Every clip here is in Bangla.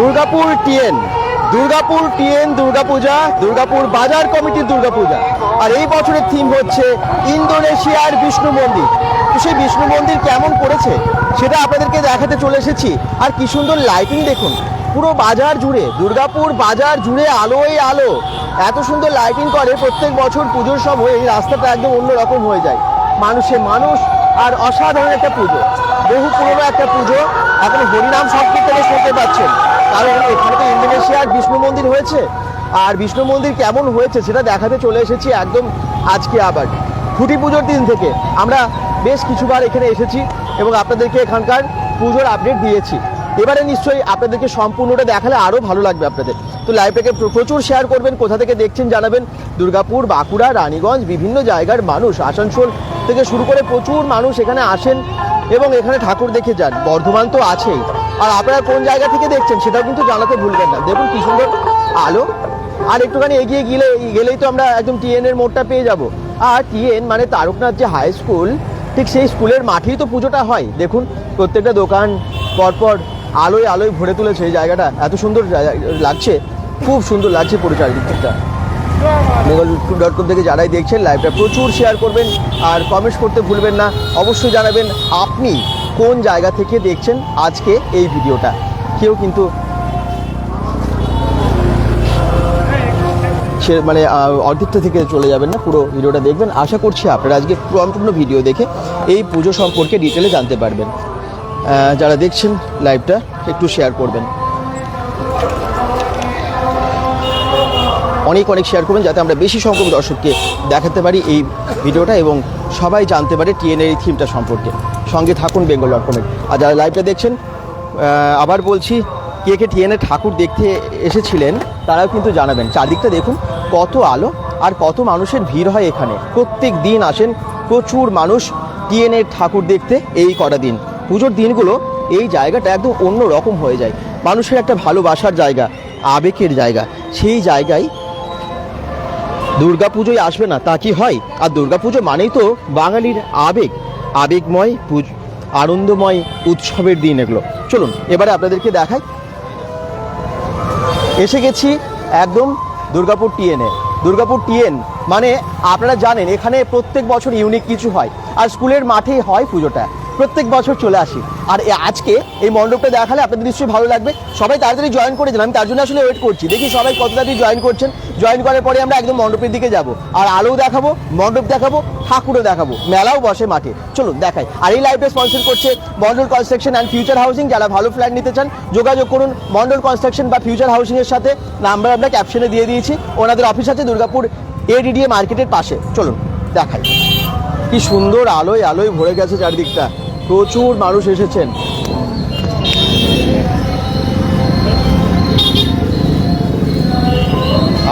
দুর্গাপুর টিএন দুর্গাপুর টিএন দুর্গাপূজা, দুর্গাপুর বাজার কমিটির দুর্গাপূজা। আর এই বছরের থিম হচ্ছে ইন্দোনেশিয়ার বিষ্ণু মন্দির। তো সেই বিষ্ণু মন্দির কেমন করেছে, সেটা আপনাদেরকে দেখাতে চলে এসেছি। আর কি সুন্দর লাইটিং দেখুন, পুরো বাজার জুড়ে, দুর্গাপুর বাজার জুড়ে আলোয় আলো। এত সুন্দর লাইটিং করে, প্রত্যেক বছর পুজোর সময় এই রাস্তাটা একদম অন্যরকম হয়ে যায়। মানুষে মানুষ আর অসাধারণ একটা পুজো। বহু পুরনো একটা পুজো। এখন হরিনাম সংকীর্তনে শুনতে পাচ্ছেন। কারণ এখানে তো ইন্দোনেশিয়ার বিষ্ণু মন্দির হয়েছে। আর বিষ্ণু মন্দির কেমন হয়েছে সেটা দেখাতে চলে এসেছি একদম আজকে আবার। খুঁটি পুজোর দিন থেকে আমরা বেশ কিছুবার এখানে এসেছি এবং আপনাদেরকে এখানকার পুজোর আপডেট দিয়েছি। এবারে নিশ্চয়ই আপনাদেরকে সম্পূর্ণটা দেখালে আরও ভালো লাগবে আপনাদের। তো লাইভটাকে প্র- প্রচুর শেয়ার করবেন, কোথা থেকে দেখছেন জানাবেন। দুর্গাপুর, বাঁকুড়া, রানীগঞ্জ, বিভিন্ন জায়গার মানুষ, আসানসোল থেকে শুরু করে প্রচুর মানুষ এখানে আসেন এবং এখানে ঠাকুর দেখে যান। বর্ধমান তো আছেই। আর আপনারা কোন জায়গা থেকে দেখছেন সেটাও কিন্তু জানাতে ভুলবেন না। দেখুন কি সুন্দর আলো। আর একটুখানি এগিয়ে গেলে গেলেই তো আমরা একদম টিএন এর মোড়টা পেয়ে যাব। আর টিএন মানে তারকনাথ যে হাই স্কুল ঠিক সেই স্কুলের মাঠেই তো পুজোটা হয়। দেখুন, প্রত্যেকটা দোকান পরপর আলোয় আলোয় ভরে তুলেছে এই জায়গাটা। এত সুন্দর লাগছে। খুব সুন্দর লাগছে পুরো চারিদিকটা বেঙ্গল ডট কম থেকে যারাই দেখছেন লাইভটা প্রচুর শেয়ার করবেন আর কমেন্টস করতে ভুলবেন না। অবশ্যই জানাবেন আপনি কোন জায়গা থেকে দেখছেন আজকে এই ভিডিওটা। কেউ কিন্তু সে মানে অর্ধেকটা থেকে চলে যাবেন না, পুরো ভিডিওটা দেখবেন। আশা করছি আপনারা আজকে সম্পূর্ণ ভিডিও দেখে এই পুজো সম্পর্কে ডিটেলে জানতে পারবেন। যারা দেখছেন লাইভটা একটু শেয়ার করবেন। অনেক অনেক শেয়ার করবেন যাতে আমরা বেশি সংখ্যক দর্শককে দেখাতে পারি এই ভিডিওটা এবং সবাই জানতে পারে টিএনএর এই থিমটা সম্পর্কে। সঙ্গে থাকুন বেঙ্গল ডট কমের আর যারা লাইভটা দেখছেন আবার বলছি, কে কে টিএনএ ঠাকুর দেখতে এসেছিলেন, তারাও কিন্তু জানাবেন। চারদিকটা দেখুন, কত আলো আর কত মানুষের ভিড় হয় এখানে। প্রত্যেক দিন আসেন প্রচুর মানুষ টিএনএ ঠাকুর দেখতে এই কটা দিন। পুজোর দিনগুলো এই জায়গাটা একদম অন্য রকম হয়ে যায়। মানুষের একটা ভালোবাসার জায়গা, আবেগের জায়গা। সেই জায়গায় দুর্গাপুজোয় আসবে না, তা কি হয়? আর দুর্গাপুজো মানেই তো বাঙালির আবেগ। আবেগময় পুজ, আনন্দময় উৎসবের দিন এগুলো। চলুন, এবারে আপনাদেরকে দেখাই। এসে গেছি একদম দুর্গাপুর টিএনএ দুর্গাপুর টিএন মানে আপনারা জানেন, এখানে প্রত্যেক বছর ইউনিক কিছু হয়। আর স্কুলের মাঠেই হয় পুজোটা। প্রত্যেক বছর চলে আসি। আর আজকে এই মণ্ডপটা দেখালে আপনাদের নিশ্চয়ই ভালো লাগবে। সবাই তাড়াতাড়ি জয়েন করে দিলাম আমি তার জন্য আসলে ওয়েট করছি। দেখি সবাই কত তাড়াতাড়ি জয়েন করছেন। জয়েন করার পরে আমরা একদম মণ্ডপের দিকে যাব। আর আলোও দেখাবো, মণ্ডপ দেখাবো, ঠাকুরও দেখাবো। মেলাও বসে মাঠে। চলুন, দেখাই। আর এই লাইভে স্পন্সর করছে Mondal construction and future housing যারা ভালো ফ্ল্যাট নিতে চান, যোগাযোগ করুন মন্ডল কনস্ট্রাকশন বা ফিউচার হাউসিং এর সাথে। নাম্বার আমরা ক্যাপশনে দিয়ে দিয়েছি। ওনাদের অফিস আছে দুর্গাপুর এডিডিএ মার্কেটের পাশে। চলুন, দেখাই। কি সুন্দর আলোয় আলোয় ভরে গেছে চারদিকটা। প্রচুর মানুষ এসেছেন।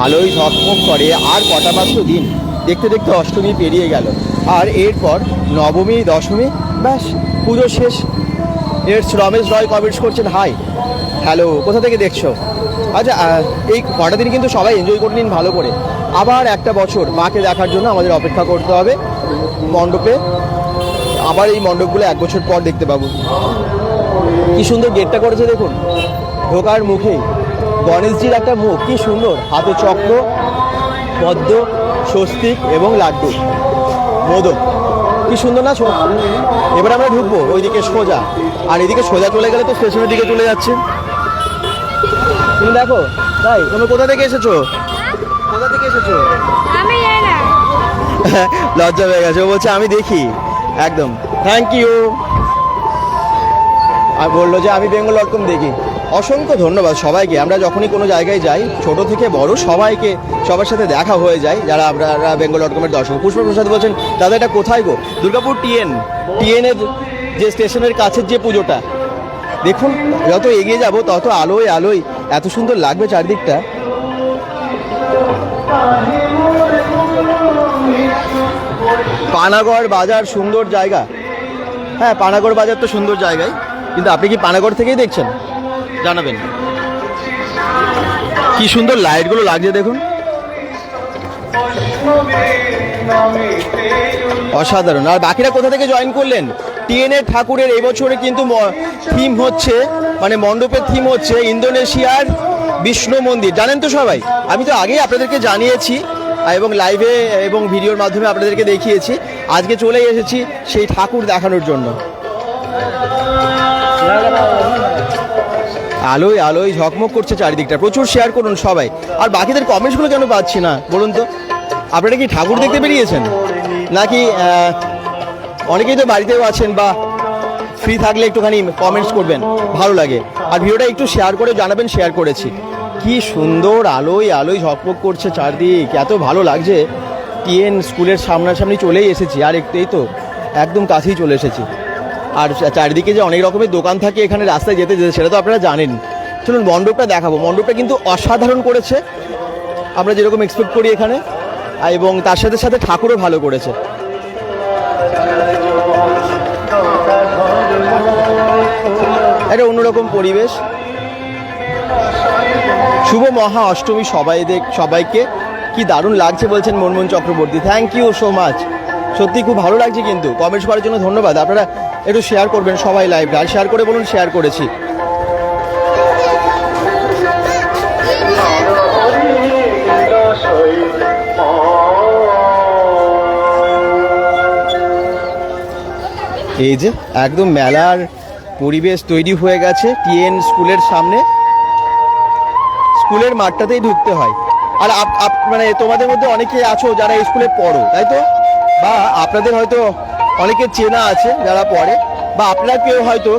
আলোয় ঝকমক করে আর কটা মাত্র দিন। দেখতে দেখতে অষ্টমী পেরিয়ে গেল। আর এরপর নবমী, দশমী, ব্যাস, পুজো শেষ। এর রমেশ রয় কমেন্টস করছেন হাই হ্যালো কোথা থেকে দেখছ? আচ্ছা এই কটা দিন কিন্তু সবাই এনজয় করে নিন ভালো করে। আবার একটা বছর মাকে দেখার জন্য আমাদের অপেক্ষা করতে হবে মণ্ডপে। আবার এই মণ্ডপগুলো এক বছর পর দেখতে পাবো। কি সুন্দর গেটটা করেছে দেখুন। ঢোকার মুখেই। গণেশজির একটা মুখ কি সুন্দর। হাতে চক্র পদ্ম স্বস্তিক এবং লাড্ডু। মোদক। কি সুন্দর না এবার আমরা ঢুকবো ওইদিকে সোজা। আর এদিকে সোজা চলে গেলে তো স্টেশনের দিকে চলে যাচ্ছে। তুমি দেখো তাই তুমি কোথা থেকে এসেছ? কোথা থেকে এসেছ? লজ্জা হয়ে গেছে। ও বলছে আমি দেখি। একদম। থ্যাংক ইউ আর বলল যে আমি বেঙ্গল ডট কম দেখি। অসংখ্য ধন্যবাদ সবাইকে। আমরা যখনই কোনো জায়গায় যাই ছোট থেকে বড় সবাইকে সবার সাথে দেখা হয়ে যায় যারা আপনারা বেঙ্গল ডট কমের দর্শক। পুষ্প প্রসাদ বলছেন দাদা এটা কোথায় গো? দুর্গাপুর টিএন টিএনের যে স্টেশনের কাছের যে পুজোটা। দেখুন যত এগিয়ে যাব তত আলোয় আলোয় এত সুন্দর লাগবে চারদিকটা। পানাগড় বাজার সুন্দর জায়গা। হ্যাঁ পানাগড় বাজার তো সুন্দর জায়গায় কিন্তু আপনি কি পানাগড় থেকেই দেখছেন? জানাবেন। কি সুন্দর লাইটগুলো লাগছে দেখুন। অসাধারণ। আর বাকিরা কোথা থেকে জয়েন করলেন? টিএনএ ঠাকুরের এবছরে কিন্তু থিম হচ্ছে মানে মণ্ডপের থিম হচ্ছে ইন্দোনেশিয়ার বিষ্ণু মন্দির। জানেন তো সবাই? আমি তো আগেই আপনাদেরকে জানিয়েছি এবং লাইভে এবং ভিডিওর মাধ্যমে আপনাদেরকে দেখিয়েছি। আজকে চলে এসেছি সেই ঠাকুর দেখানোর জন্য। আলোয় আলোয় ঝকমক করছে চারিদিকটা। প্রচুর শেয়ার করুন সবাই। আর বাকিদের কমেন্টসগুলো কেন পাচ্ছি না, বলুন তো? আপনারা কি ঠাকুর দেখতে বেরিয়েছেন? নাকি অনেকেই তো বাড়িতেও আছেন বা ফ্রি থাকলে একটুখানি কমেন্টস করবেন, ভালো লাগে। আর ভিডিওটা একটু শেয়ার করে জানাবেন শেয়ার করেছি। কি সুন্দর আলোয় আলোয় ঝকমক করছে চারদিক। এত ভালো লাগছে। টিএন স্কুলের সামনাসামনি চলেই এসেছি, আর একটু তো একদম কাছেই চলে এসেছি। আর চারিদিকে যে অনেক রকমের দোকান থাকে এখানে রাস্তায় যেতে যেতে, সেটা তো আপনারা জানেন। চলুন মণ্ডপটা দেখাবো। মণ্ডপটা কিন্তু অসাধারণ করেছে। আমরা যেরকম এক্সপেক্ট করি এখানে এবং তার সাথে সাথে ঠাকুরও ভালো করেছে। একটা অন্যরকম পরিবেশ। শুভ মহা অষ্টমী সবাই দেখ সবাইকে। কি দারুণ লাগছে বলছেন Manmohan Chakraborty. Thank you so much সত্যি খুব ভালো লাগছে কিন্তু। কমেন্টস করার জন্য ধন্যবাদ। আপনারা একটু শেয়ার করবেন সবাই লাইভ আর শেয়ার করে বলুন শেয়ার করেছি। এই যে একদম মেলার পরিবেশ তৈরি হয়ে গেছে টিএন স্কুলের সামনে। স্কুলের মাঠটাতেই ঢুকতে হয়। আর মানে তোমাদের মধ্যে অনেকে আছো যারা স্কুলে পড়ো, তাই তো? বা আপনাদের হয়তো অনেকে চেনা আছে যারা পড়ে, বা আপনারা কেউ হয়তো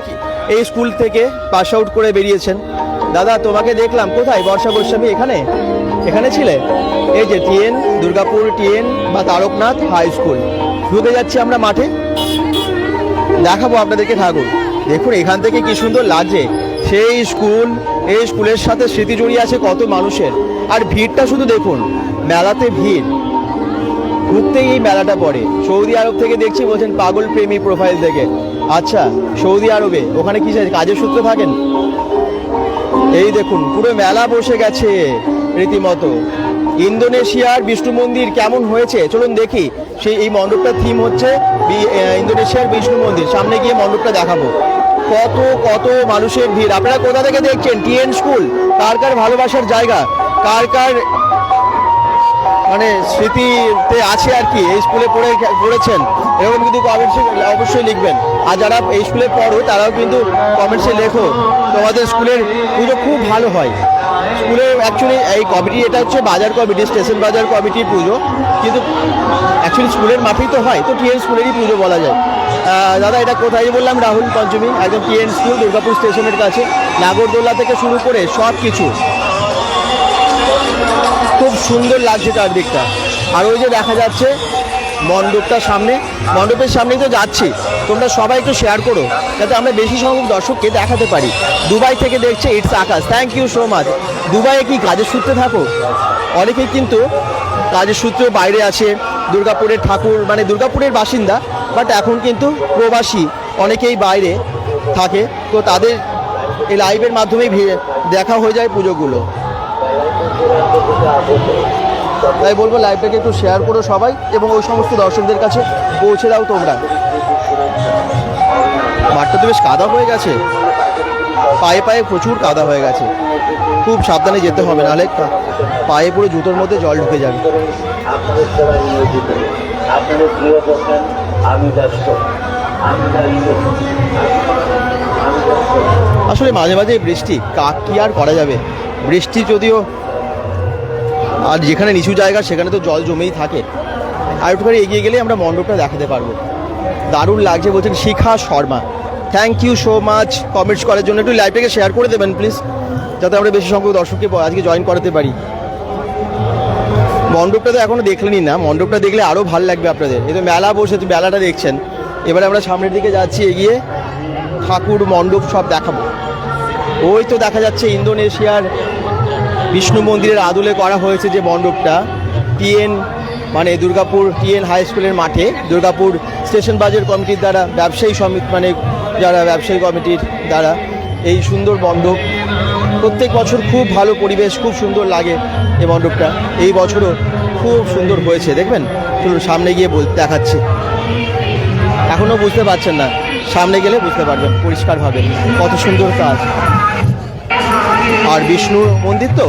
এই স্কুল থেকে পাস আউট করে বেরিয়েছেন। দাদা, তোমাকে দেখলাম, কোথায় বর্ষা গোস্বামী? এখানে? এখানে ছিলে? এই যে টিএন, দুর্গাপুর টিএন বা তারকনাথ হাই স্কুল। ঢুকে যাচ্ছি আমরা মাঠে। দেখাবো আপনাদেরকে ঠাকুর। দেখুন, এখান থেকে কি সুন্দর লাগছে। সেই স্কুল, এই স্কুলের সাথে স্মৃতি জড়িয়ে আছে কত মানুষের। আর ভিড়টা শুধু দেখুন, মেলাতে ভিড়। ঘুরতেই এই মেলাটা পড়ে। সৌদি আরব থেকে দেখছি বলছেন পাগল প্রেমী প্রোফাইল থেকে আচ্ছা সৌদি আরবে, ওখানে কি কাজের সূত্রে থাকেন? এই দেখুন, পুরো মেলা বসে গেছে রীতিমতো। ইন্দোনেশিয়ার বিষ্ণু মন্দির কেমন হয়েছে? চলুন দেখি। সেই এই মণ্ডপটার থিম হচ্ছে ইন্দোনেশিয়ার বিষ্ণু মন্দির। সামনে গিয়ে মণ্ডপটা দেখাবো। কত কত মানুষের ভিড়। আপনারা কোথা থেকে দেখছেন? টিএন স্কুল কার কার ভালোবাসার জায়গা? কার কার মানে স্মৃতিতে আছে আর কি, এই স্কুলে পড়ে, পড়েছেন, এরকম কিন্তু কমেন্টসে অবশ্যই লিখবেন। আর যারা এই স্কুলে পড়ো, তারাও কিন্তু কমেন্টসে লেখো, তোমাদের স্কুলের পুজো খুব ভালো হয়। স্কুলে অ্যাকচুয়ালি এই কমিটি, এটা হচ্ছে বাজার কমিটি, স্টেশন বাজার কমিটির পুজো, কিন্তু অ্যাকচুয়ালি স্কুলের মাঠেই তো হয়, তো টিএন স্কুলেরই পুজো বলা যায়। দাদা, এটা কোথায় বললাম, রাহুল পঞ্চমী, একদম টিএন স্কুল, দুর্গাপুর স্টেশনের কাছে, নাগরদোলা থেকে শুরু করে সব কিছু খুব সুন্দর লাগছে চারদিকটা। আর ওই যে দেখা যাচ্ছে মণ্ডপটার সামনে। মণ্ডপের সামনেই তো যাচ্ছি। তোমরা সবাই একটু শেয়ার করো, যাতে আমরা বেশি সংখ্যক দর্শককে দেখাতে পারি। দুবাই থেকে দেখছে it's Akash thank you so much দুবাইয়ে কি কাজের সূত্রে থাকো? অনেকেই কিন্তু কাজের সূত্রে বাইরে আছে। দুর্গাপুরের ঠাকুর মানে দুর্গাপুরের বাসিন্দা বাট এখন কিন্তু প্রবাসী। অনেকেই বাইরে থাকে। তো তাদের এই লাইভের মাধ্যমেই দেখা হয়ে যায় পুজোগুলো। তাই বলব লাইভটাকে একটু শেয়ার করো সবাই এবং ওই সমস্ত দর্শকদের কাছে পৌঁছে দাও তোমরা। মাঠটা তো বেশ কাদা হয়ে গেছে। পায়ে পায়ে প্রচুর কাদা হয়ে গেছে। খুব সাবধানে যেতে হবে, নাহলে পায়ে পুরো জুতোর মধ্যে জল ঢুকে যাবে। আসলে মাঝে মাঝে বৃষ্টি, কাক কি আর করা যাবে? বৃষ্টি যদিও আর যেখানে নিচু জায়গা, সেখানে তো জল জমেই থাকে। আর একটুখানি এগিয়ে গেলে আমরা মণ্ডপটা দেখাতে পারব। দারুণ লাগছে বলছেন Shikha Sharma. Thank you so much comments করার জন্য একটু লাইভটাকে শেয়ার করে দেবেন প্লিজ যাতে আমরা বেশি সংখ্যক দর্শককে আজকে জয়েন করাতে পারি। মণ্ডপটা তো এখনও দেখলেনই না। মণ্ডপটা দেখলে আরও ভালো লাগবে আপনাদের। এই তো মেলা বসে তো মেলাটা দেখছেন। এবারে আমরা সামনের দিকে যাচ্ছি, এগিয়ে ঠাকুর মণ্ডপ সব দেখাবো। ওই তো দেখা যাচ্ছে ইন্দোনেশিয়ার বিষ্ণু মন্দিরের আদলে করা হয়েছে যে মণ্ডপটা। টিএন মানে দুর্গাপুর, টিএন হাই স্কুলের মাঠে। দুর্গাপুর স্টেশন বাজার কমিটির দ্বারা, ব্যবসায়ী সমিতি মানে যারা ব্যবসায়ী কমিটির দ্বারা এই সুন্দর মণ্ডপ। প্রত্যেক বছর খুব ভালো পরিবেশ, খুব সুন্দর লাগে এই মণ্ডপটা। এই বছরও খুব সুন্দর হয়েছে, দেখবেন? চলুন, সামনে গিয়ে বল দেখাচ্ছি। এখনও বুঝতে পারছেন না। সামনে গেলে বুঝতে পারবেন, পরিষ্কারভাবে। কত সুন্দর কাজ। আর বিষ্ণুর মন্দির তো?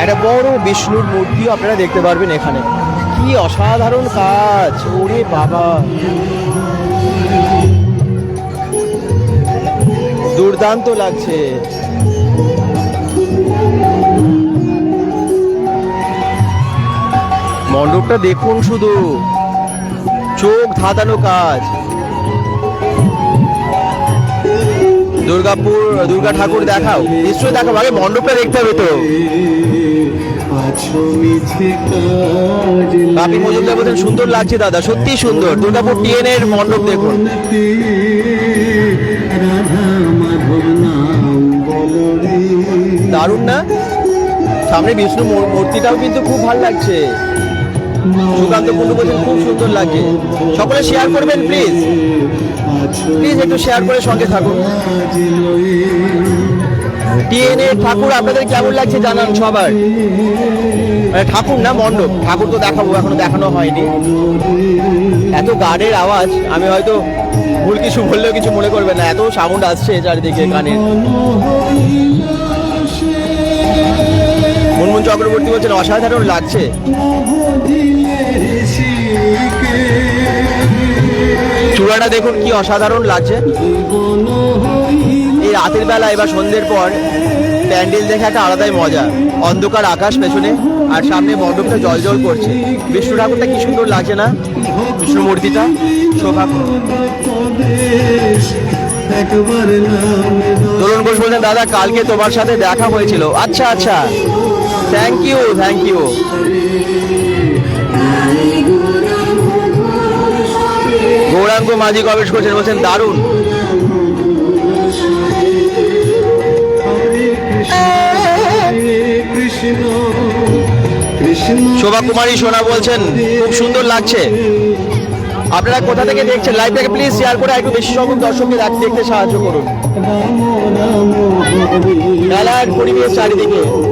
একটা বড় বিষ্ণুর মূর্তিও আপনারা দেখতে পারবেন এখানে। কি অসাধারণ কাজ! ওরে বাবা! দুর্দান্ত লাগছে। মণ্ডপটা দেখুন শুধু। চোখ ধাঁধানো কাজ। দুর্গাপুর, দুর্গা ঠাকুর দেখাও। নিশ্চয়ই দেখাও আগে মণ্ডপটা দেখতে হবে তো। বাপি মজুমদার বলছেন, সুন্দর লাগছে দাদা সত্যি সুন্দর। দুর্গাপুর টিএন এর মণ্ডপ দেখুন। দারুণ না? সামনে বিষ্ণু মূর্তিটাও কিন্তু খুব ভালো লাগছে। সুকান্ত কুন্ডু বলছেন, খুব সুন্দর লাগছে। সকলে শেয়ার করবেন প্লিজ প্লিজ একটু শেয়ার করে সঙ্গে থাকুন। টিএনএ ঠাকুর, আপনাদের কেমন লাগছে জানান সবার? মানে ঠাকুর না, মণ্ডপ? ঠাকুর তো দেখাবো, এখনও দেখানো হয়নি। এত গানের আওয়াজ, আমি হয়তো ভুল কিছু বললেও কিছু মনে করবে না। এত সাউন্ড আসছে চারিদিকে গানের মুনমুন চক্রবর্তী বলছেন, অসাধারণ লাগছে। চূড়াটা দেখুন, কি অসাধারণ লাগছে। এই রাতের বেলা এবার সন্ধ্যের পর প্যান্ডেল দেখে একটা আলাদাই মজা। অন্ধকার আকাশ পেছনে আর সামনে মণ্ডপটা জল জল করছে। বিষ্ণু ঠাকুরটা কি সুন্দর লাগছে না? বিষ্ণু মূর্তিটা তরুণ ঘোষ বলছেন, দাদা, কালকে তোমার সাথে দেখা হয়েছিল। আচ্ছা আচ্ছা। Thank you thank you Gouranga Majhi comment করছেন, বলছেন, দারুণ। কৃষ্ণ কৃষ্ণ শোভা কুমারী সোনা বলছেন, খুব সুন্দর লাগছে। আপনারা কোথা থেকে দেখছেন? লাইভটাকে প্লিজ শেয়ার করে একটু বেশি সংখ্যক দর্শককে দেখ- দেখতে সাহায্য করুন। মেলার পরিবেশ চারিদিকে।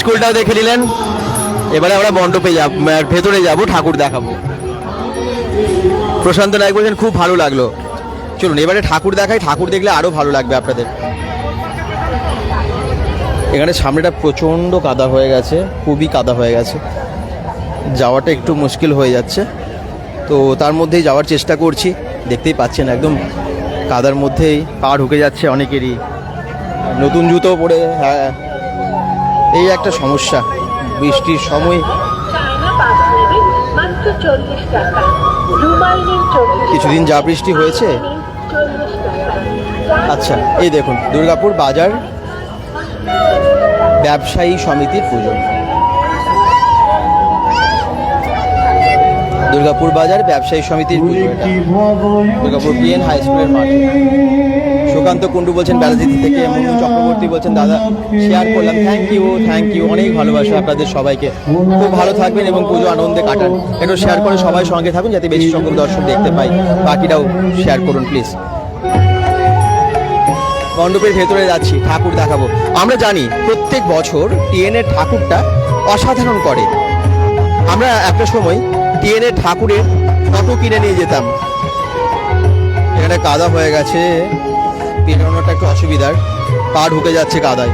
স্কুলটাও দেখে নিলেন। এবারে আমরা মণ্ডপে যাব ভেতরে যাব, ঠাকুর দেখাবো। প্রশান্ত নায়ক বলছেন, খুব ভালো লাগল। চলুন, এবারে ঠাকুর দেখাই, ঠাকুর দেখলে আরও ভালো লাগবে আপনাদের। এখানে সামনেটা প্রচণ্ড কাদা হয়ে গেছে, খুবই কাদা হয়ে গেছে। যাওয়াটা একটু মুশকিল হয়ে যাচ্ছে। তো তার মধ্যেই যাওয়ার চেষ্টা করছি, দেখতেই পাচ্ছেন একদম কাদার মধ্যেই পা ঢুকে যাচ্ছে অনেকেরই। নতুন জুতো পরে হ্যাঁ। এই একটা সমস্যা, বৃষ্টির সময়। কিছুদিন যা বৃষ্টি হয়েছে আচ্ছা এই দেখুন, দুর্গাপুর বাজার ব্যবসায়ী সমিতির পুজো। দুর্গাপুর বাজার ব্যবসায়ী সমিতির পুজো দুর্গাপুর পিএন হাই স্কুলের মাঠে। সুকান্ত কুণ্ডু বলছেন বেলাদিতি থেকে মুন্নু চক্রবর্তী বলছেন, দাদা শেয়ার করলাম। থ্যাংক ইউ থ্যাংক ইউ অনেক ভালোবাসা আপনাদের সবাইকে। খুব ভালো থাকবেন এবং পুজো আনন্দে কাটান। একটু শেয়ার করে সবাই সঙ্গে থাকুন, যাতে বেশি সংখ্যক দর্শক দেখতে পাই। বাকিটাও শেয়ার করুন প্লিজ মণ্ডপের ভেতরে যাচ্ছি, ঠাকুর দেখাবো। আমরা জানি প্রত্যেক বছর টিএনের ঠাকুরটা অসাধারণ করে। আমরা একটা সময় টিএনের ঠাকুরের ফটো কিনে নিয়ে যেতাম। এখানে কাদা হয়ে গেছে। পেরোনোটা একটু অসুবিধার। পা ঢুকে যাচ্ছে কাদায়।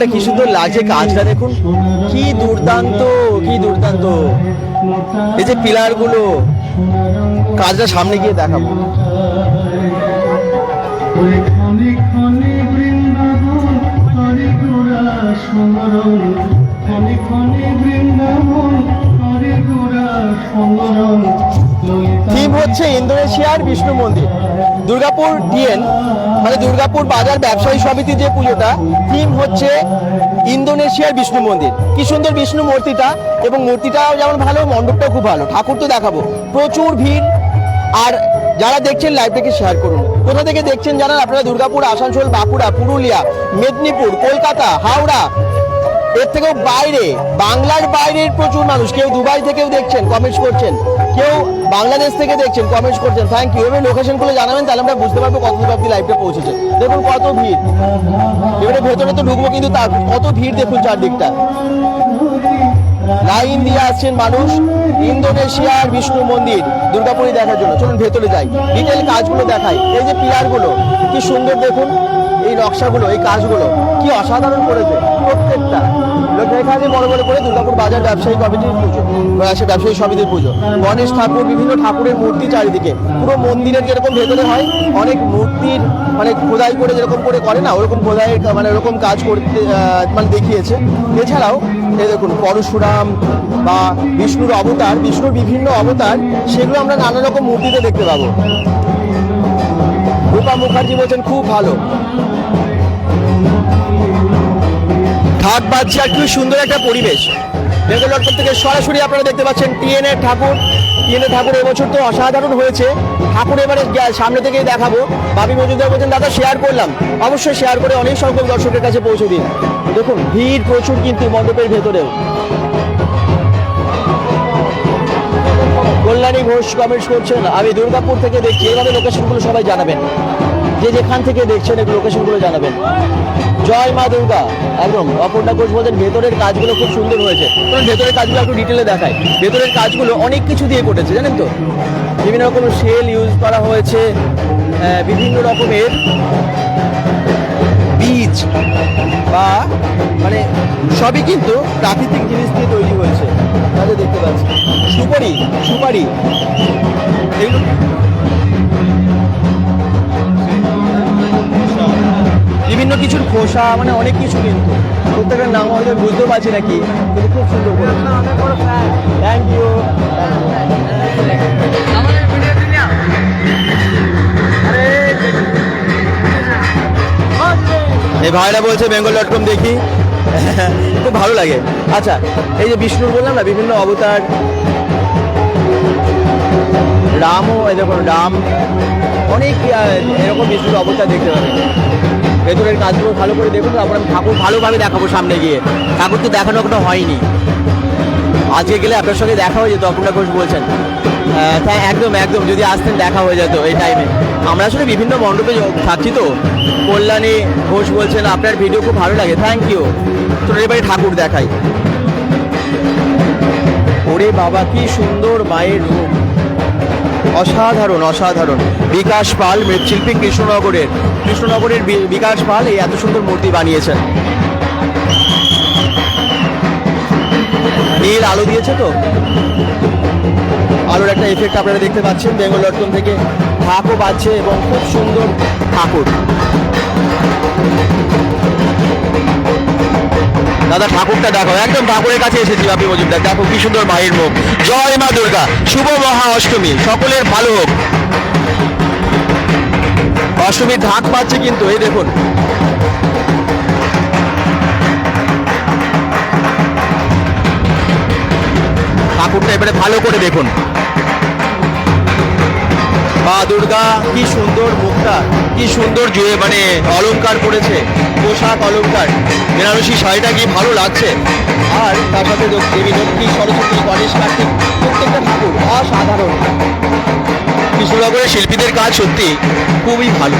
ওপরটা কি সুন্দর লাগছে কাজটা দেখুন? কি দুর্দান্ত কি দুর্দান্ত। এই যে পিলারগুলো কাজটা সামনে গিয়ে দেখাবো। থিম হচ্ছে ইন্দোনেশিয়ার বিষ্ণু মন্দির। দুর্গাপুর ডিএন মানে দুর্গাপুর বাজার ব্যবসায়ী সমিতি যে পুজোটা থিম হচ্ছে ইন্দোনেশিয়ার বিষ্ণু মন্দির। কি সুন্দর বিষ্ণু মূর্তিটা, এবং মূর্তিটাও যেমন ভালো, মণ্ডপটাও খুব ভালো। ঠাকুর তো দেখাবো। প্রচুর ভিড়। আর যারা দেখছেন লাইভটাকে শেয়ার করুন। কোথা থেকে দেখছেন জানান আপনারা? দুর্গাপুর, আসানসোল, বাঁকুড়া, পুরুলিয়া, মেদিনীপুর, কলকাতা, হাওড়া এর থেকেও বাইরে, বাংলার বাইরের প্রচুর মানুষ, কেউ দুবাই থেকেও দেখছেন কমেন্টস করছেন, কেউ বাংলাদেশ থেকে দেখছেন কমেন্টস করছেন থ্যাংক ইউ এবার লোকেশনগুলো জানাবেন, তাহলে আমরা বুঝতে পারব কত দূর অব্দি লাইভটা পৌঁছেছে। দেখুন কত ভিড়। এবারে ভেতরে তো ঢুকবো কিন্তু তার, কত ভিড় দেখুন চারদিকটা। লাইন দিয়ে আসছেন মানুষ, ইন্দোনেশিয়ার বিষ্ণু মন্দির, দুর্গাপুরী দেখার জন্য। চলুন ভেতরে যাই। ডিটেল কাজগুলো দেখাই। এই যে পিলারগুলো, কি সুন্দর দেখুন। এই নকশাগুলো, এই কাজগুলো কি অসাধারণ করেছে প্রত্যেকটা। আছে বড় বড় করে দুর্গাপুর বাজার ব্যবসায়ী কমিটির পুজো সে ব্যবসায়ী সমিতির পুজো, গণেশ ঠাকুর, বিভিন্ন ঠাকুরের মূর্তি চারিদিকে। পুরো মন্দিরের যেরকম ভেতরে হয়, অনেক মূর্তির মানে খোদাই করে যেরকম করে করে না, ওরকম খোদাই মানে ওরকম কাজ করতে মানে দেখিয়েছে। এছাড়াও, এই দেখুন, পরশুরাম বা বিষ্ণুর অবতার, বিষ্ণুর বিভিন্ন অবতার, সেগুলো আমরা নানা রকম মূর্তিতে দেখতে পাবো। রূপা মুখার্জি বলছেন, খুব ভালো। ঢাক বাজছে আর খুব সুন্দর একটা পরিবেশ। বেঙ্গল থেকে সরাসরি আপনারা দেখতে পাচ্ছেন টিএনএ ঠাকুর। টিএনএ ঠাকুর এবছর তো অসাধারণ হয়েছে। ঠাকুর এবারে সামনে থেকেই দেখাবো। বাবি মজুমদার বলছেন, দাদা শেয়ার করলাম। অবশ্যই শেয়ার করে অনেক সংখ্যক দর্শকের কাছে পৌঁছে দিন। দেখুন, ভিড় প্রচুর কিন্তু মণ্ডপের ভেতরেও। কল্যাণী ঘোষ কমেন্টস করছেন, আমি দুর্গাপুর থেকে দেখছি। এইভাবে লোকেশনগুলো সবাই জানাবেন। যে যেখান থেকে দেখছেন এই লোকেশনগুলো জানাবেন। জয় মা দুর্গা। একদম, অপর্ণা ঘোষ বলছেন, ভেতরের কাজগুলো খুব সুন্দর হয়েছে। কারণ ভেতরের কাজগুলো একটু ডিটেলে দেখায়। ভেতরের কাজগুলো অনেক কিছু দিয়ে করেছে জানেন তো? বিভিন্ন রকম সেল ইউজ করা হয়েছে বিভিন্ন রকমের বীজ বা মানে সবই কিন্তু প্রাকৃতিক জিনিস দিয়ে তৈরি হয়েছে। তাদের দেখতে পাচ্ছি সুপারি সুপারি। বিভিন্ন কিছুর খোসা মানে অনেক কিছু কিন্তু। প্রত্যেকের নাম হয়তো বুঝতেও পারছি নাকি কিন্তু খুব সুন্দর করে। থ্যাংক ইউ এই ভাইরা বলছে বেঙ্গল ডট কম দেখি। খুব ভালো লাগে। আচ্ছা এই যে বিষ্ণুর বললাম না, বিভিন্ন অবতার। রামও, এই দেখুন, রাম। অনেক এরকম বিষ্ণুর অবতার দেখতে পাবেন। ভেতরের কাজগুলো ভালো করে দেখুন, তারপর আমি ঠাকুর ভালোভাবে দেখাবো সামনে গিয়ে। ঠাকুর তো দেখানো কোনো হয়নি। আজকে গেলে আপনার সঙ্গে দেখা হয়ে যেত, অপর্ণা ঘোষ বলছেন। হ্যাঁ একদম একদম, যদি আসতেন দেখা হয়ে যেত এই টাইমে আমরা আসলে বিভিন্ন মণ্ডপে থাকছি তো। কল্যাণী ঘোষ বলছেন, আপনার ভিডিও খুব ভালো লাগে। থ্যাংক ইউ তো এবারে ঠাকুর দেখাই। ওরে বাবা, কি সুন্দর মায়ের রূপ। অসাধারণ অসাধারণ। বিকাশ পাল মৃৎশিল্পী কৃষ্ণনগরের। কৃষ্ণনগরের বিকাশ পাল এই এত সুন্দর মূর্তি বানিয়েছেন। নীল আলো দিয়েছে তো? আলোর একটা এফেক্ট আপনারা দেখতে পাচ্ছেন, বেঙ্গল ডট থেকে। ঢাকও বাজছে এবং খুব সুন্দর ঠাকুর। দাদা ঠাকুরটা দেখো, একদম ঠাকুরের কাছে এসেছি আপনি মজুমদার। দেখো কি সুন্দর মায়ের মুখ। জয় মা দুর্গা, শুভ মহা অষ্টমী, সকলের ভালো হোক। অষ্টমীর ঢাক পাচ্ছে কিন্তু, এই দেখুন। ঠাকুরটা এবারে ভালো করে দেখুন। মা দুর্গা, কি সুন্দর মুখটা, কি সুন্দর জুয়ে মানে অলংকার করেছে। পোশাক অলংকার। বেনারসি শাড়িটা কি ভালো লাগছে? আর তার সাথে দেবী লক্ষ্মী সরস্বতী গণেশ কার্তিক, প্রত্যেকটা ঠাকুর অসাধারণ। কৃষ্ণনগরের শিল্পীদের কাজ সত্যি খুবই ভালো।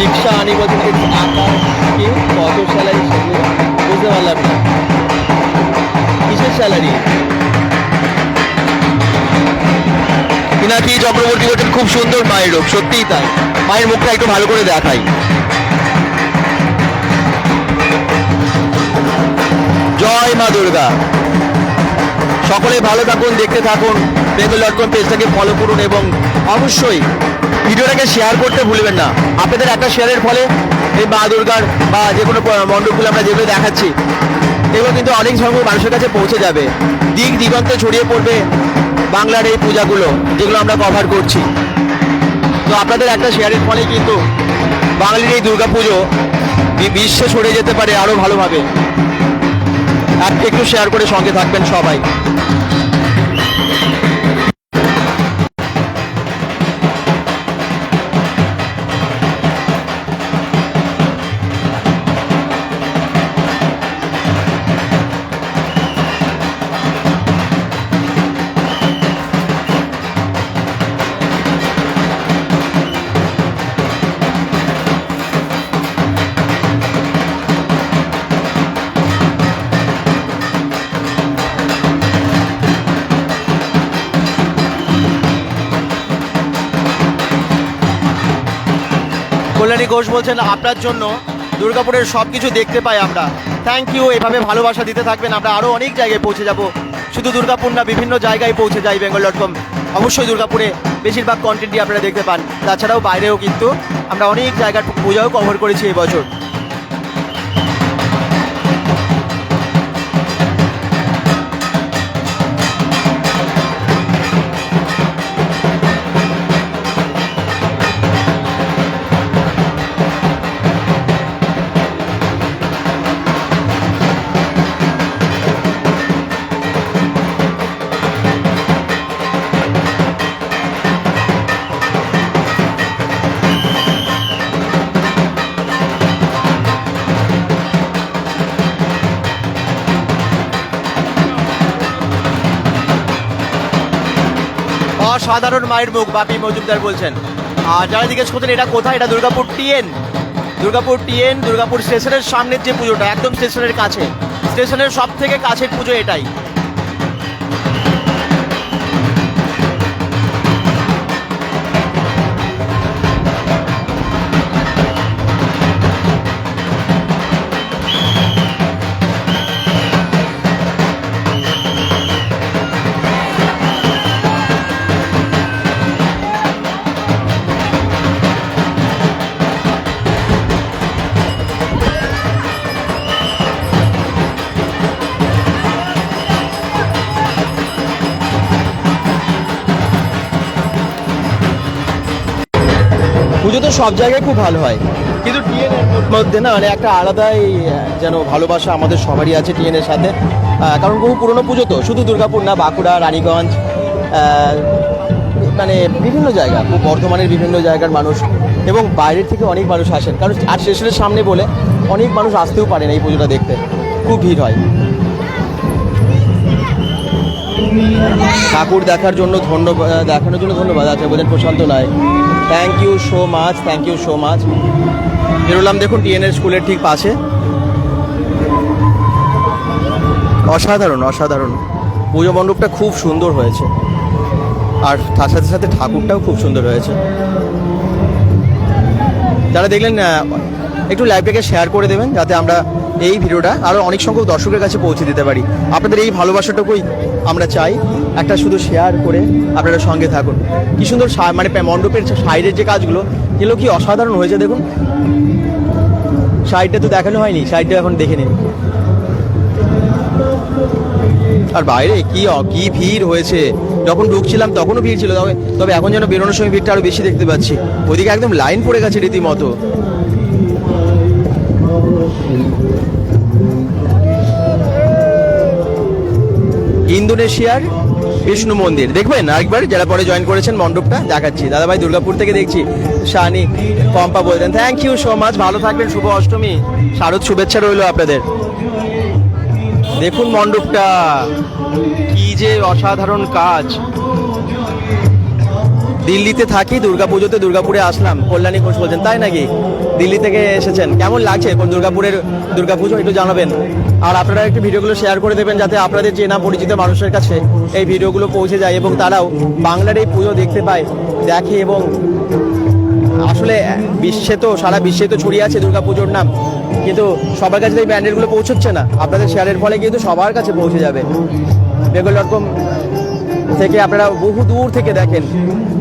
রিক্সা আনি বলছেন যে আঁকা কি কত স্যালারি বুঝতে পারলাম না। কিসের স্যালারি? পিনাকি চক্রবর্তী বলছেন, খুব সুন্দর মায়ের রূপ, সত্যিই তাই। মায়ের মুখটা একটু ভালো করে দেখাই। জয় মা দুর্গা। সকলে ভালো থাকুন, দেখতে থাকুন। বেঙ্গল ডট কম পেজটাকে ফলো করুন এবং অবশ্যই ভিডিওটাকে শেয়ার করতে ভুলবেন না। আপনাদের একটা শেয়ারের ফলে এই মা দুর্গার বা যে কোনো মণ্ডপগুলো আমরা যেগুলো দেখাচ্ছি, এগুলো কিন্তু অনেক সংখ্যক মানুষের কাছে পৌঁছে যাবে। দিক দিগন্তে ছড়িয়ে পড়বে। বাংলার এই পূজাগুলো, যেগুলো আমরা কভার করছি। তো আপনাদের একটা শেয়ারের ফলে কিন্তু বাঙালির এই দুর্গাপুজো বিশ্বে সরে যেতে পারে আরও ভালোভাবে। একটু একটু শেয়ার করে সঙ্গে থাকবেন সবাই। ঘোষ বলছেন, আপনার জন্য দুর্গাপুরের সব কিছু দেখতে পাই আমরা। থ্যাংক ইউ এভাবে ভালোবাসা দিতে থাকবেন, আমরা আরও অনেক জায়গায় পৌঁছে যাব। শুধু দুর্গাপুর না, বিভিন্ন জায়গায় পৌঁছে যাই বেঙ্গল ডট কম অবশ্যই দুর্গাপুরে বেশিরভাগ কন্টেন্টই আপনারা দেখতে পান। তাছাড়াও বাইরেও কিন্তু আমরা অনেক জায়গার পূজাও কভার করেছি এবছর অসাধারণ মায়ের মুখ, বাপি মজুমদার বলছেন। আর যারা জিজ্ঞেস করছেন, এটা কোথায়? এটা দুর্গাপুর টিএন। দুর্গাপুর টিএন, দুর্গাপুর স্টেশনের সামনের যে পুজোটা, একদম স্টেশনের কাছে। স্টেশনের সব থেকে কাছের পুজো এটাই। সব জায়গায় খুব ভালো হয়। কিন্তু টিএনের মধ্যে না মানে একটা আলাদাই যেন ভালোবাসা আমাদের সবারই আছে টিএন এর সাথে। কারণ বহু পুরনো পুজো তো, শুধু দুর্গাপুর না, বাঁকুড়া, রানীগঞ্জ মানে বিভিন্ন জায়গা খুব বর্ধমানের বিভিন্ন জায়গার মানুষ এবং বাইরের থেকে অনেক মানুষ আসেন। কারণ আর স্টেশনের সামনে বলে অনেক মানুষ আসতেও পারেন এই পুজোটা দেখতে। খুব ভিড় হয়। ঠাকুর দেখার জন্য ধন্যবাদ দেখানোর জন্য ধন্যবাদ আচ্ছা বলেন প্রশান্ত নয় thank you so much thank you so much বেরোলাম দেখুন টিএনএর স্কুলের ঠিক পাশে। অসাধারণ অসাধারণ। পুজো মণ্ডপটা খুব সুন্দর হয়েছে। আর তার সাথে সাথে ঠাকুরটাও খুব সুন্দর হয়েছে। যারা দেখলেন একটু লাইভটাকে শেয়ার করে দেবেন, যাতে আমরা এই ভিডিওটা আরও অনেক সংখ্যক দর্শকের কাছে পৌঁছে দিতে পারি। আপনাদের এই ভালোবাসাটুকুই আমরা চাই। একটা শুধু শেয়ার করে আপনারা সঙ্গে থাকুন। কি সুন্দর মানে মণ্ডপের সাইডের যে কাজগুলো, এগুলো কি অসাধারণ হয়েছে দেখুন। সাইডটা তো দেখানো হয়নি, সাইডটা এখন দেখে নিন। আর বাইরে কি কি ভিড় হয়েছে। যখন ঢুকছিলাম তখনও ভিড় ছিল, তবে তবে এখন যেন বেরোনোর সময় ভিড়টা আরও বেশি দেখতে পাচ্ছি। ওইদিকে একদম লাইন পড়ে গেছে রীতিমতো। ইন্দোনেশিয়ার বিষ্ণু মন্দির। দেখবেন, আরেকবার যারা পরে জয়েন করেছেন মণ্ডপটা, দেখাচ্ছি। দাদাভাই দুর্গাপুর থেকে দেখছি, শানি, পম্পা বলতেন থ্যাংক ইউ সো মাচ ভালো থাকবেন, শুভ অষ্টমী। শারদ শুভেচ্ছা রইল আপনাদের। দেখুন মণ্ডপটা, কি যে অসাধারণ কাজ। দিল্লিতে থাকি, দুর্গাপুজোতে দুর্গাপুরে আসলাম। কল্যাণী ঘোষ বলছেন, তাই নাকি? দিল্লি থেকে এসেছেন। কেমন লাগছে দুর্গাপুরের দুর্গাপুজো? একটু জানাবেন। আর আপনারা একটু ভিডিওগুলো শেয়ার করে দেবেন যাতে আপনাদের চেনা পরিচিত মানুষের কাছে এই ভিডিওগুলো পৌঁছে যায় এবং তারাও বাংলার এই পুজো দেখতে পায়, দেখে এবং আসলে বিশ্বে তো, সারা বিশ্বে তো ছড়িয়ে আছে দুর্গাপুজোর নাম। কিন্তু সবার কাছে এই ব্যান্ডেডগুলো পৌঁছচ্ছে না। আপনাদের শেয়ারের ফলে কিন্তু সবার কাছে পৌঁছে যাবে। বেঙ্গল ডট কম থেকে আপনারা বহু দূর থেকে দেখেন।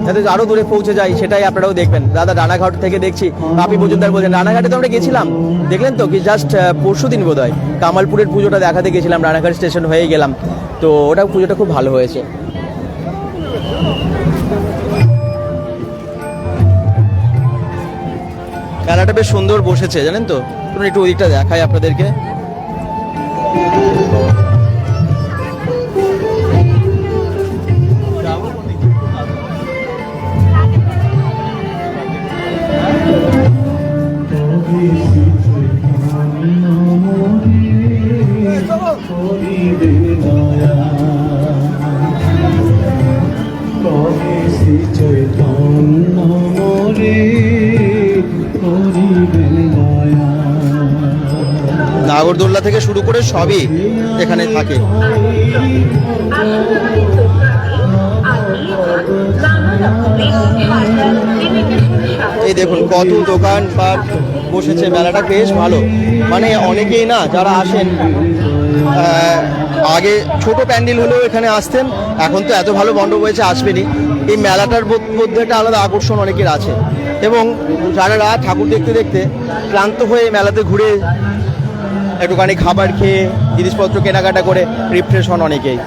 যাতে আরও দূরে পৌঁছে যায় সেটাই আপনারাও দেখবেন। দাদা, রানাঘাট থেকে দেখছি। বাপি মজুমদার বলছেন, রানাঘাটে তো আমরা গেছিলাম। দেখলেন তো কি জাস্ট পরশু দিন বোধ হয় কামালপুরের পুজোটা দেখাতে গেছিলাম, রানাঘাট স্টেশন হয়ে গেলাম। তো ওটা পুজোটা খুব ভালো হয়েছে। মেলাটা বেশ সুন্দর বসেছে, জানেন তো? একটু ওদিকটা দেখাই আপনাদেরকে। নাগরদোল্লা থেকে শুরু করে সবই এখানে থাকে। এই দেখুন, কত দোকান পাট বসেছে, মেলাটা বেশ ভালো। মানে অনেকেই না, যারা আসেন আগে ছোট প্যান্ডেল হলেও এখানে আসতেন, এখন তো এত ভালো মণ্ডপ হয়েছে আসবেনই এই মেলাটার মধ্যে একটা আলাদা আকর্ষণ অনেকের আছে। এবং যারা ঠাকুর দেখতে দেখতে ক্লান্ত হয়ে মেলাতে ঘুরে একটুখানি খাবার খেয়ে জিনিসপত্র কেনাকাটা করে রিফ্রেশ হন অনেকেই।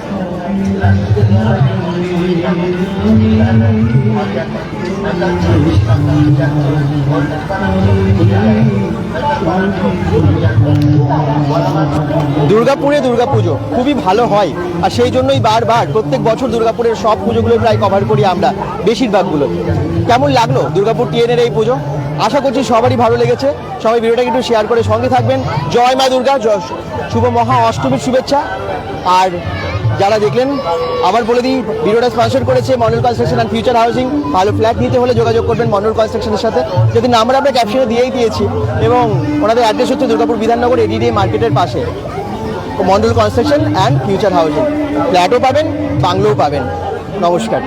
দুর্গাপুরে দুর্গাপুজো খুবই ভালো হয়, আর সেই জন্যই বারবার প্রত্যেক বছর দুর্গাপুরের সব পুজোগুলো প্রায় কভার করি আমরা বেশিরভাগগুলো কেমন লাগল দুর্গাপুর টিএনের এই পুজো? আশা করছি সবারই ভালো লেগেছে। সবাই ভিডিওটাকে একটু শেয়ার করে সঙ্গে থাকবেন। জয় মা দুর্গা জয় শুভ মহা অষ্টমীর শুভেচ্ছা। আর যারা দেখলেন, আবার বলে দিই, ভিডিওটা স্পন্সর করেছে Mondal construction and future housing ভালো ফ্ল্যাট নিতে হলে যোগাযোগ করবেন মন্ডল কনস্ট্রাকশনের সাথে। যদি নাম্বার আমরা ক্যাপশনে দিয়েই দিয়েছি এবং ওনাদের অ্যাড্রেস হচ্ছে দুর্গাপুর বিধাননগর এডিডি মার্কেটের পাশে। Mondal construction and future housing ফ্ল্যাটও পাবেন, বাংলোও পাবেন। নমস্কার।